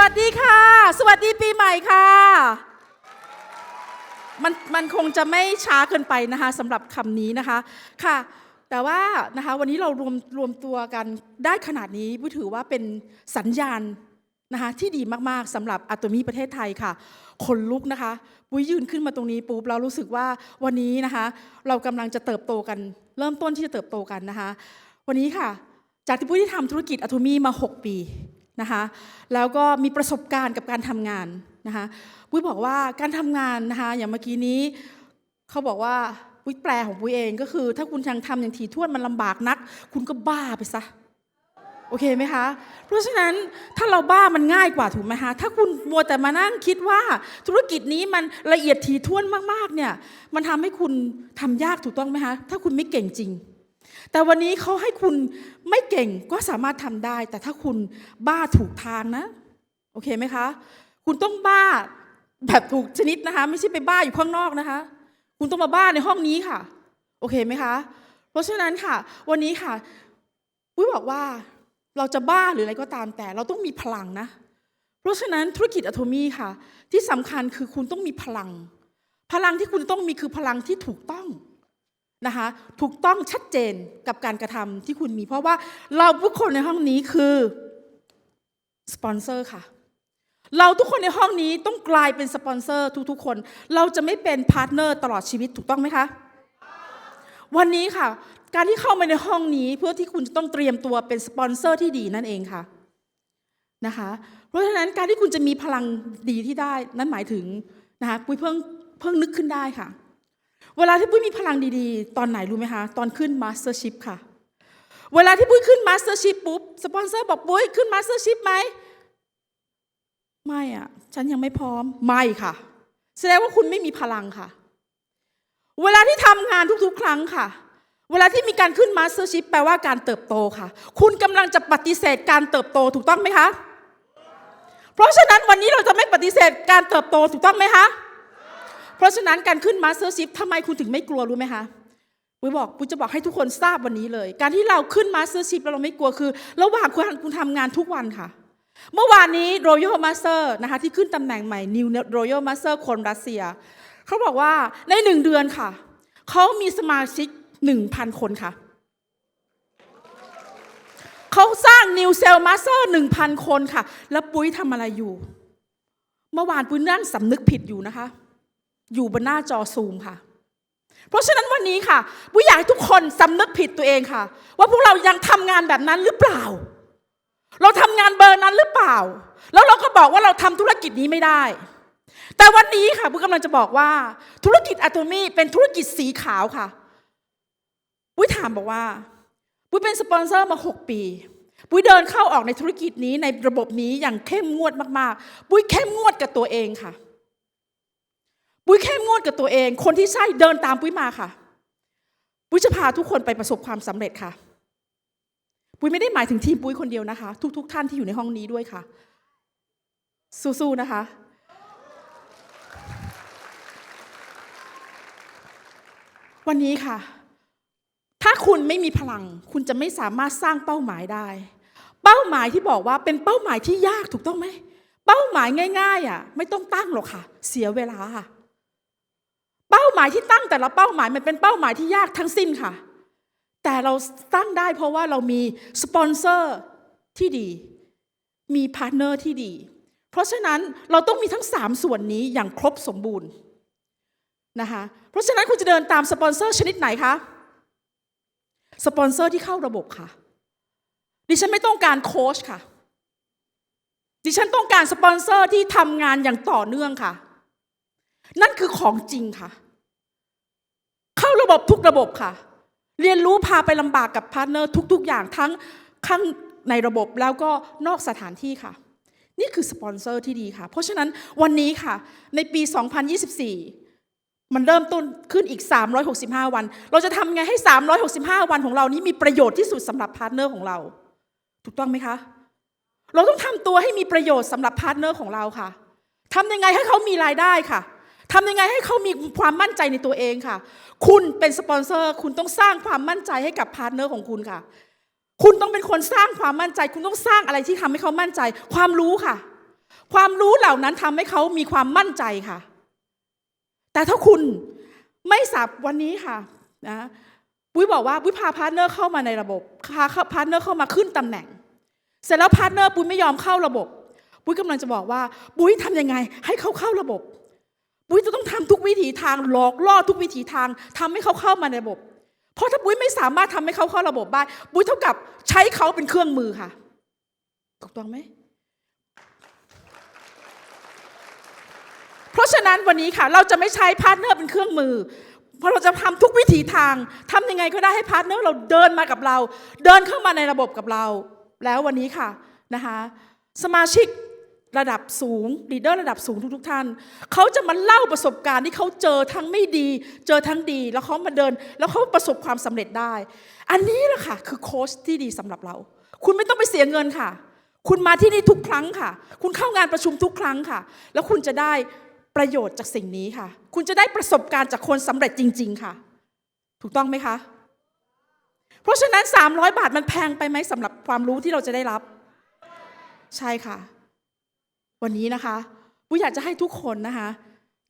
วัสดีค่ะ สวัสดีปีใหม่ค่ะ มันมันคงจะไม่ช้าเกินไปนะคะสำหรับคำนี้นะคะค่ะ แต่ว่านะคะวันนี้เรารวมรวมตัวกันได้ขนาดนี้ผู้ถือว่าเป็นสัญญาณนะคะที่ดีมาก ๆสำหรับอะตมีประเทศไทยค่ะคนลุกนะคะปุ้ยยืนขึ้นมาตรงนี้ปุ๊บเรารู้สึกว่าวันนี้นะคะ เรากำลังจะเติบโตกัน เริ่มต้นที่จะเติบโตกันนะคะ วันนี้ค่ะ จากที่ปุ้ยได้ทำธุรกิจอะตมีมา 6 ปี นะคะแล้วก็มีประสบการณ์กับการทำงานนะคะปุ้ยบอกว่าการทำงานนะคะอย่างเมื่อกี้นี้เขาบอกว่าปุ้ยแปลของปุ้ยเองก็คือ ถ้าคุณยังทำอย่างถี่ถ้วนมันลำบากนัก คุณก็บ้าไปซะโอเคไหมคะ เพราะฉะนั้นถ้าเราบ้ามันง่ายกว่าถูกไหมคะ ถ้าคุณมัวแต่มานั่งคิดว่าธุรกิจนี้มันละเอียดถี่ถ้วนมากๆเนี่ยมันทำให้คุณทำยากถูกต้องไหมคะ ถ้าคุณไม่เก่งจริง แต่วันนี้เขาให้คุณไม่เก่งก็สามารถทำได้ แต่ถ้าคุณบ้าถูกทางนะ โอเคไหมคะ คุณต้องบ้าแบบถูกชนิดนะคะ ไม่ใช่ไปบ้าอยู่ข้างนอกนะคะ คุณต้องมาบ้าในห้องนี้ค่ะ โอเคไหมคะ เพราะฉะนั้นค่ะ วันนี้ค่ะวิบอกว่าเราจะบ้าหรืออะไรก็ตามแต่เราต้องมีพลังนะ เพราะฉะนั้นธุรกิจอะโทมี่ค่ะ ที่สำคัญคือคุณต้องมีพลัง พลังที่คุณต้องมีคือพลังที่ถูกต้อง นะคะถูกต้องชัดเจนกับการกระทำที่คุณมี เพราะว่าเราทุกคนในห้องนี้คือสปอนเซอร์ค่ะ เราทุกคนในห้องนี้ต้องกลายเป็นสปอนเซอร์ทุกๆคน เราจะไม่เป็นพาร์ทเนอร์ตลอดชีวิตถูกต้องไหมคะ วันนี้ค่ะ การที่เข้ามาในห้องนี้เพื่อที่คุณจะต้องเตรียมตัวเป็นสปอนเซอร์ที่ดีนั่นเองค่ะนะคะเพราะฉะนั้นการที่คุณจะมีพลังดีที่ได้ นั่นหมายถึงนะคะปุ้ยเพิ่งเพิ่งนึกขึ้นได้ค่ะ เวลาที่ปุ้ยมีพลังดีๆ ตอนไหนรู้ไหมคะ ตอนขึ้นมาสเตอร์ชิพค่ะ เวลาที่ปุ้ยขึ้นมาสเตอร์ชิพปุ๊บ สปอนเซอร์บอกปุ้ยขึ้นมาสเตอร์ชิพไหม ไม่อะฉันยังไม่พร้อม ไม่ค่ะ แสดงว่าคุณไม่มีพลังค่ะ เวลาที่ทำงานทุกๆ ครั้งค่ะ เวลาที่มีการขึ้นมาสเตอร์ชิพแปลว่าการเติบโตค่ะ คุณกำลังจะปฏิเสธการเติบโตถูกต้องไหมคะ เพราะฉะนั้นวันนี้เราจะไม่ปฏิเสธการเติบโตถูกต้องไหมคะ เพราะฉะนั้นการขึ้นมาสเตอร์ชิพทำไมคุณถึงไม่กลัวรู้ไหมคะปุ้ยบอกปุ้ยจะบอกให้ทุกคนทราบวันนี้เลย การที่เราขึ้นมาสเตอร์ชิพแล้วเราไม่กลัวคือ ระหว่างคุณคุณทำงานทุกวันค่ะ เมื่อวานนี้ Royal Master นะคะที่ขึ้นตำแหน่งใหม่ New Royal Master คนรัสเซีย เขาบอกว่าในหนึ่งเดือนค่ะ เขามีสมาชิกหนึ่งพันคนค่ะเขาสร้าง New Cell Master หนึ่งพันคนค่ะ แล้วปุ้ยทำอะไรอยู่ เมื่อวานปุ้ยนั่งสำนึกผิดอยู่นะคะ อยู่บนหน้าจอซูมค่ะ เพราะฉะนั้นวันนี้ค่ะปุ้ยอยากให้ทุกคนสำนึกผิดตัวเองค่ะ ว่าพวกเรายังทำงานแบบนั้นหรือเปล่า เราทำงานเบอร์นั้นหรือเปล่า แล้วเราก็บอกว่าเราทำธุรกิจนี้ไม่ได้ แต่วันนี้ค่ะปุ้ยกำลังจะบอกว่า ธุรกิจอะโตมี่เป็นธุรกิจสีขาวค่ะปุ้ยถามบอกว่าปุ้ยเป็นสปอนเซอร์มา 6 ปีปุ้ยเดินเข้าออกในธุรกิจนี้ในระบบนี้อย่างเข้มงวดมากๆปุ้ยเข้มงวดกับตัวเองค่ะ ปุ้ยเข้มงวดกับตัวเอง คนที่ใช่เดินตามปุ้ยมาค่ะ ปุ้ยจะพาทุกคนไปประสบความสำเร็จค่ะ ปุ้ยไม่ได้หมายถึงทีมปุ้ยคนเดียวนะคะ ทุก ๆทท่านที่อยู่ในห้องนี้ด้วยค่ะ สู้ๆนะคะ วันนี้ค่ะ ถ้าคุณไม่มีพลัง คุณจะไม่สามารถสร้างเป้าหมายได้ เป้าหมายที่บอกว่าเป็นเป้าหมายที่ยากถูกต้องไหมเป้าหมายง่ายๆอะไม่ต้องตั้งหรอกค่ะ เสียเวลาค่ะ เป้าหมายที่ตั้งแต่ละเป้าหมายมันเป็นเป้าหมายที่ยากทั้งสิ้นค่ะ แต่เราตั้งได้เพราะว่าเรามีสปอนเซอร์ที่ดี มีพาร์ทเนอร์ที่ดี เพราะฉะนั้นเราต้องมีทั้ง 3 ส่วนนี้อย่างครบสมบูรณ์นะคะเพราะฉะนั้นคุณจะเดินตามสปอนเซอร์ชนิดไหนคะสปอนเซอร์ที่เข้าระบบค่ะ ดิฉันไม่ต้องการโค้ชค่ะ ดิฉันต้องการสปอนเซอร์ที่ทำงานอย่างต่อเนื่องค่ะ นั่นคือของจริงค่ะ เข้าระบบทุกระบบค่ะ เรียนรู้พาไปลำบากกับพาร์ทเนอร์ทุก ๆ อย่างทั้งข้างในระบบแล้วก็นอกสถานที่ค่ะ นี่คือสปอนเซอร์ที่ดีค่ะ เพราะฉะนั้นวันนี้ค่ะ ในปี 2024 มันเริ่มต้นขึ้นอีก 365 วัน เราจะทำไงให้ 365 วันของเรานี้มีประโยชน์ที่สุดสำหรับพาร์ทเนอร์ของเรา ถูกต้องไหมคะ เราต้องทำตัวให้มีประโยชน์สำหรับพาร์ทเนอร์ของเราค่ะทำยังไงให้เขามีรายได้ค่ะ ทำยังไงให้เขามีความมั่นใจในตัวเองค่ะ คุณเป็นสปอนเซอร์ คุณต้องสร้างความมั่นใจให้กับพาร์ทเนอร์ของคุณค่ะ คุณต้องเป็นคนสร้างความมั่นใจ คุณต้องสร้างอะไรที่ทำให้เขามั่นใจ ความรู้ค่ะ ความรู้เหล่านั้นทำให้เขามีความมั่นใจค่ะ แต่ถ้าคุณไม่สับวันนี้ค่ะนะปุ้ยบอกว่าปุ้ยพาพาร์ทเนอร์เข้ามาในระบบพาพาร์ทเนอร์เข้ามาขึ้นตำแหน่ง เสร็จแล้วพาร์ทเนอร์ปุ้ยไม่ยอมเข้าระบบปุ้ยกำลังจะบอกว่าปุ้ยทำยังไง ให้เขาเข้าระบบ ปุ้ยจะต้องทำทุกวิถีทางหลอกล่อทุกวิถีทางทำให้เขาเข้ามาในระบบ เพราะถ้าปุ้ยไม่สามารถทำให้เขาเข้าระบบได้ปุ้ยเท่ากับใช้เขาเป็นเครื่องมือค่ะถูกต้องไหมเพราะฉะนั้นวันนี้ค่ะ เราจะไม่ใช้พาร์ทเนอร์เป็นเครื่องมือเพราะเราจะทำทุกวิถีทางทำยังไงก็ได้ให้พาร์ทเนอร์เราเดินมากับเรา เดินเข้ามาในระบบกับเรา แล้ววันนี้ค่ะนะคะสมาชิก ระดับสูงลีดเดอร์ระดับสูงทุกๆท่าน เขาจะมาเล่าประสบการณ์ที่เขาเจอทั้งไม่ดี เจอทั้งดี แล้วเขามาเดิน แล้วเขาประสบความสำเร็จได้ อันนี้แหละค่ะ คือโค้ชที่ดีสำหรับเรา คุณไม่ต้องไปเสียเงินค่ะ คุณมาที่นี่ทุกครั้งค่ะ คุณเข้างานประชุมทุกครั้งค่ะ แล้วคุณจะได้ประโยชน์จากสิ่งนี้ค่ะ คุณจะได้ประสบการณ์จากคนสำเร็จจริง ๆค่ะ ถูกต้องไหมคะ เพราะฉะนั้น 300 บาทมันแพงไปไหมสำหรับความรู้ที่เราจะได้รับ ใช่ค่ะ วันนี้นะคะปุ้ยอยากจะให้ทุกคนนะคะ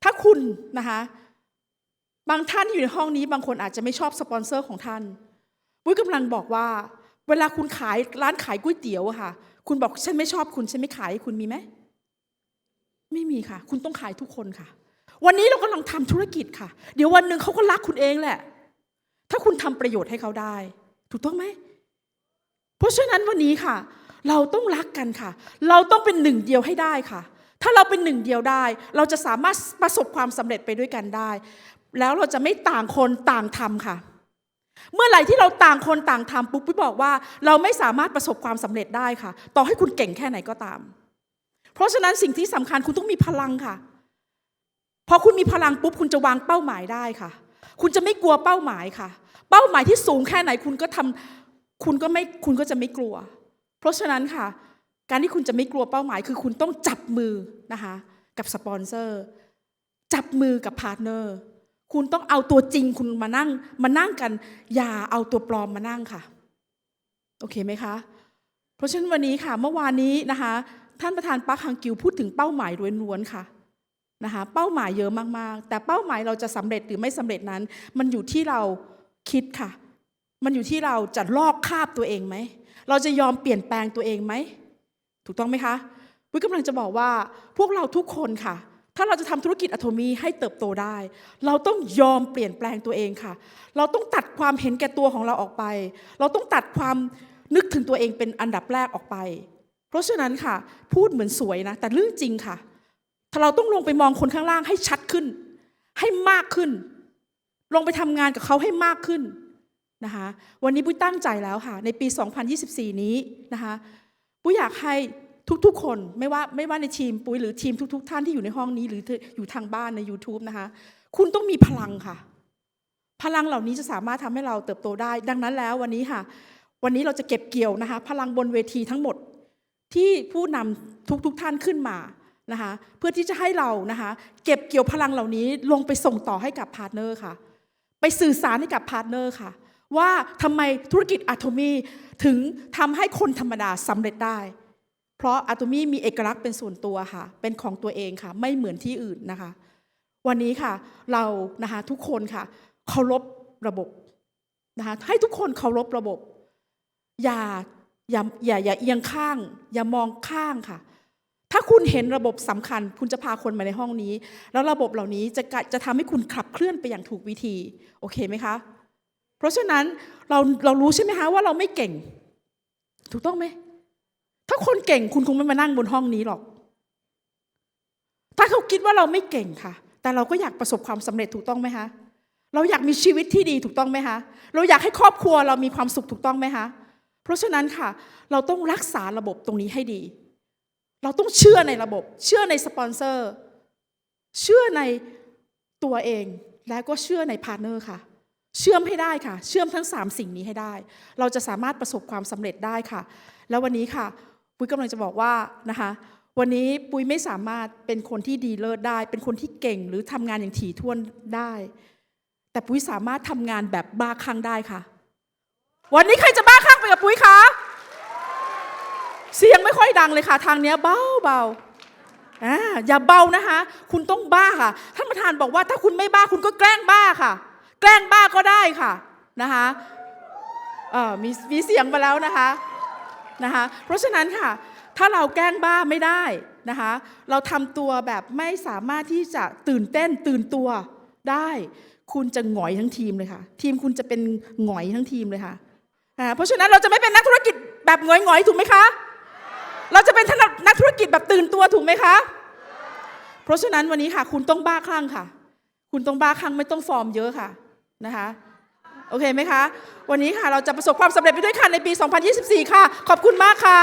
ถ้าคุณนะคะ บางท่านที่อยู่ในห้องนี้ บางคนอาจจะไม่ชอบสปอนเซอร์ของท่านปุ้ยกำลังบอกว่า เวลาคุณขายร้านขายก๋วยเตี๋ยวอะค่ะ คุณบอกฉันไม่ชอบคุณฉันไม่ขายคุณมีไหมไม่มีค่ะ คุณต้องขายทุกคนค่ะ วันนี้เรากำลังทำธุรกิจค่ะ เดี๋ยววันหนึ่งเขาก็รักคุณเองแหละ ถ้าคุณทำประโยชน์ให้เขาได้ ถูกต้องไหมเพราะฉะนั้นวันนี้ค่ะ เราต้องรักกันค่ะ เราต้องเป็นหนึ่งเดียวให้ได้ค่ะ ถ้าเราเป็นหนึ่งเดียวได้ เราจะสามารถประสบความสำเร็จไปด้วยกันได้ แล้วเราจะไม่ต่างคนต่างทำค่ะ เมื่อไหร่ที่เราต่างคนต่างทำปุ๊บพี่บอกว่า เราไม่สามารถประสบความสำเร็จได้ค่ะ ต่อให้คุณเก่งแค่ไหนก็ตาม เพราะฉะนั้นสิ่งที่สำคัญคุณต้องมีพลังค่ะพอคุณมีพลังปุ๊บคุณจะวางเป้าหมายได้ค่ะ คุณจะไม่กลัวเป้าหมายค่ะ เป้าหมายที่สูงแค่ไหนคุณก็ทำคุณก็ไม่คุณก็จะไม่กลัว ราะฉะนั้นค่ะ การที่คุณจะไม่กลัวเป้าหมาย คือคุณต้องจับมือนะคะกับสปอนเซอร์จับมือกับพาร์ทเนอร์คุณต้องเอาตัวจริงคุณมานั่งมานั่งกัน อย่าเอาตัวปลอมมานั่งค่ะ โอเคไหมคะ เพราะฉะนั้นวันนี้ค่ะ เมื่อวานนี้นะคะ ท่านประธานปาร์คฮังกิวพูดถึงเป้าหมายล้วนๆค่ะนะคะเป้าหมายเยอะมากๆ แต่เป้าหมายเราจะสำเร็จหรือไม่สำเร็จนั้น มันอยู่ที่เราคิดค่ะ มันอยู่ที่เราจะลอกคาบตัวเองไหม เราจะยอมเปลี่ยนแปลงตัวเองไหม ถูกต้องไหมคะ วิกำลังจะบอกว่าพวกเราทุกคนค่ะ ถ้าเราจะทำธุรกิจอะโทมีให้เติบโตได้ เราต้องยอมเปลี่ยนแปลงตัวเองค่ะ เราต้องตัดความเห็นแก่ตัวของเราออกไป เราต้องตัดความนึกถึงตัวเองเป็นอันดับแรกออกไป เพราะฉะนั้นค่ะ พูดเหมือนสวยนะ แต่เรื่องจริงค่ะ ถ้าเราต้องลงไปมองคนข้างล่างให้ชัดขึ้น ให้มากขึ้น ลงไปทำงานกับเขาให้มากขึ้น นะคะวันนี้ปุ้ยตั้งใจแล้วค่ะ ในปี 2024 นี้นะคะปุ้ยอยากให้ทุกๆ คนไม่ว่าไม่ว่าในทีมปุ้ยหรือทีมทุกๆท่านที่อยู่ในห้องนี้หรืออยู่ทางบ้านใน YouTube นะคะคุณต้องมีพลังค่ะ พลังเหล่านี้จะสามารถทำให้เราเติบโตได้ ดังนั้นแล้ววันนี้ค่ะ วันนี้เราจะเก็บเกี่ยวนะคะ พลังบนเวทีทั้งหมดที่ผู้นำทุกๆทท่านขึ้นมานะคะเพื่อที่จะให้เรานะคะเก็บเกี่ยวพลังเหล่านี้ลงไปส่งต่อให้กับพาร์ทเนอร์ค่ะ ไปสื่อสารให้กับพาร์ทเนอร์ค่ะ ว่าทำไมธุรกิจอะโทมีถึงทำให้คนธรรมดาสำเร็จได้ เพราะอะโทมีมีเอกลักษณ์เป็นส่วนตัวค่ะ เป็นของตัวเองค่ะ ไม่เหมือนที่อื่นนะคะ วันนี้ค่ะเรานะคะทุกคนค่ะเคารพระบบนะคะให้ทุกคนเคารพระบบ อย่าอย่าอย่าอย่าเอียงข้าง อย่ามองข้างค่ะ ถ้าคุณเห็นระบบสำคัญ คุณจะพาคนมาในห้องนี้ แล้วระบบเหล่านี้จะจะทำให้คุณขับเคลื่อนไปอย่างถูกวิธี โอเคไหมคะ เพราะฉะนั้นเราเรารู้ใช่ไหมคะว่าเราไม่เก่ง ถูกต้องไหม ถ้าคนเก่งคุณคงไม่มานั่งบนห้องนี้หรอก ถ้าเขาคิดว่าเราไม่เก่งค่ะ แต่เราก็อยากประสบความสำเร็จถูกต้องไหมคะเราอยากมีชีวิตที่ดีถูกต้องไหมคะ เราอยากให้ครอบครัวเรามีความสุขถูกต้องไหมคะ เพราะฉะนั้นค่ะ เราต้องรักษาระบบตรงนี้ให้ดี เราต้องเชื่อในระบบ เชื่อในสปอนเซอร์ เชื่อในตัวเอง และก็เชื่อในพาร์เนอร์ค่ะ เชื่อมให้ได้ค่ะ เชื่อมทั้ง 3 สิ่งนี้ให้ได้ เราจะสามารถประสบความสำเร็จได้ค่ะ แล้ววันนี้ค่ะปุ้ยกำลังจะบอกว่านะคะวันนี้ปุ้ยไม่สามารถเป็นคนที่ดีเลิศได้ เป็นคนที่เก่งหรือทำงานอย่างถี่ถ้วนได้ แต่ปุ้ยสามารถทำงานแบบบ้าคลั่งได้ค่ะ วันนี้ใครจะบ้าคลั่งไปกับปุ้ยคะเสียงไม่ค่อยดังเลยค่ะ ทางเนี้ยเบาเบาอ่าอย่าเบานะคะ คุณต้องบ้าค่ะ ท่านประธานบอกว่าถ้าคุณไม่บ้าคุณก็แกล้งบ้าค่ะ แกล้งบ้าก็ได้ค่ะนะคะมีมีเสียงมาแล้วนะคะนะคะ เพราะฉะนั้นค่ะ ถ้าเราแกล้งบ้าไม่ได้นะคะ เราทำตัวแบบไม่สามารถที่จะตื่นเต้นตื่นตัวได้ คุณจะหงอยทั้งทีมเลยค่ะ ทีมคุณจะเป็นหงอยทั้งทีมเลยค่ะเพราะฉะนั้นเราจะไม่เป็นนักธุรกิจแบบหงอยๆถูกไหมคะ เราจะเป็นนักธุรกิจแบบตื่นตัวถูกไหมคะ เพราะฉะนั้นวันนี้ค่ะ คุณต้องบ้าคลั่งค่ะ คุณต้องบ้าคลั่งไม่ต้องฟอร์มเยอะค่ะ นะคะโอเคไหมคะ วันนี้ค่ะเราจะประสบความสำเร็จไปด้วยกันในปี 2024 ค่ะ ขอบคุณมากค่ะ